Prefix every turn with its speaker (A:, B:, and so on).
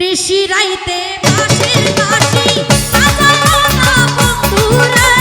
A: নিশিরাইতে বাঁশির বাঁশি বাজাও না বন্ধুরা।